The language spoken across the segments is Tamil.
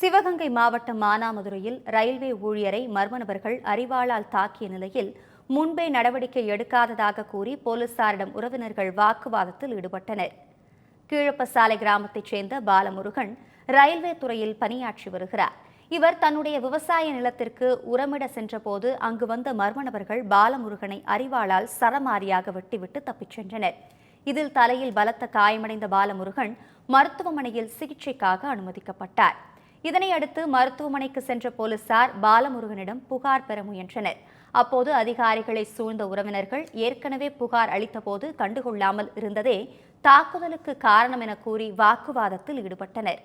சிவகங்கை மாவட்டம் மானாமதுரையில் ரயில்வே ஊழியரை மர்ம நபர்கள் அறிவாளால் தாக்கிய நிலையில் முன்பே நடவடிக்கை எடுக்காததாக கூறி போலீசாரிடம் உறவினர்கள் வாக்குவாதத்தில் ஈடுபட்டனர். கீழப்பசாலை கிராமத்தைச் சேர்ந்த பாலமுருகன் ரயில்வே துறையில் பணியாற்றி வருகிறார். இவர் தன்னுடைய விவசாய நிலத்திற்கு உரமிட சென்றபோது அங்கு வந்த மர்ம நபர்கள் பாலமுருகனை அறிவாளால் சரமாரியாக வெட்டிவிட்டு தப்பிச் சென்றனர். இதில் தலையில் பலத்த காயமடைந்த பாலமுருகன் மருத்துவமனையில் சிகிச்சைக்காக அனுமதிக்கப்பட்டார். இதனையடுத்து மருத்துவமனைக்கு சென்ற போலீசார் பாலமுருகனிடம் புகார் பெற முயன்றனர். அப்போது அதிகாரிகளை சூழ்ந்த உறவினர்கள் ஏற்கனவே புகார் அளித்தபோது கண்டுகொள்ளாமல் இருந்ததே தாக்குதலுக்கு காரணம் என கூறி வாக்குவாதத்தில் ஈடுபட்டனர்.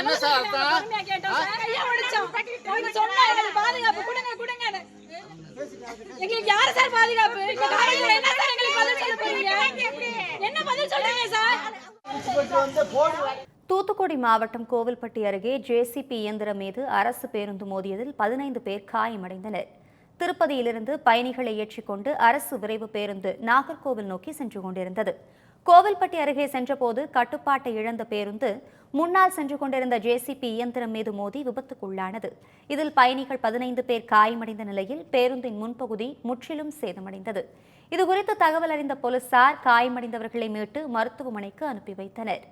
என்ன சார் பாதுகாப்பு கொடுங்க, எங்களுக்கு யாரு சார் பாதுகாப்பு இந்த காலையில என்ன சார் எங்களுக்கு பதில் சொல்ல போறீங்க என்ன பதில் சொல்றீங்க சார் வந்து கோடி வாடி தூத்துக்குடி மாவட்டம் கோவில்பட்டி அருகே ஜேசிபி இயந்திரம் மீது அரசு பேருந்து மோதியதில் பதினைந்து பேர் காயமடைந்தனர். திருப்பதியிலிருந்து பயணிகளை ஏற்றிக்கொண்டு அரசு விரைவு பேருந்து நாகர்கோவில் நோக்கி சென்று கொண்டிருந்தது. கோவில்பட்டி அருகே சென்றபோது கட்டுப்பாட்டை இழந்த பேருந்து முன்னால் சென்று கொண்டிருந்த ஜேசிபி இயந்திரம் மீது மோதி விபத்துக்குள்ளானது. இதில் பயணிகள் பதினைந்து பேர் காயமடைந்த நிலையில் பேருந்தின் முன்பகுதி முற்றிலும் சேதமடைந்தது. இதுகுறித்து தகவல் அறிந்த போலீசார் காயமடைந்தவர்களை மீட்டு மருத்துவமனைக்கு அனுப்பி வைத்தனர்.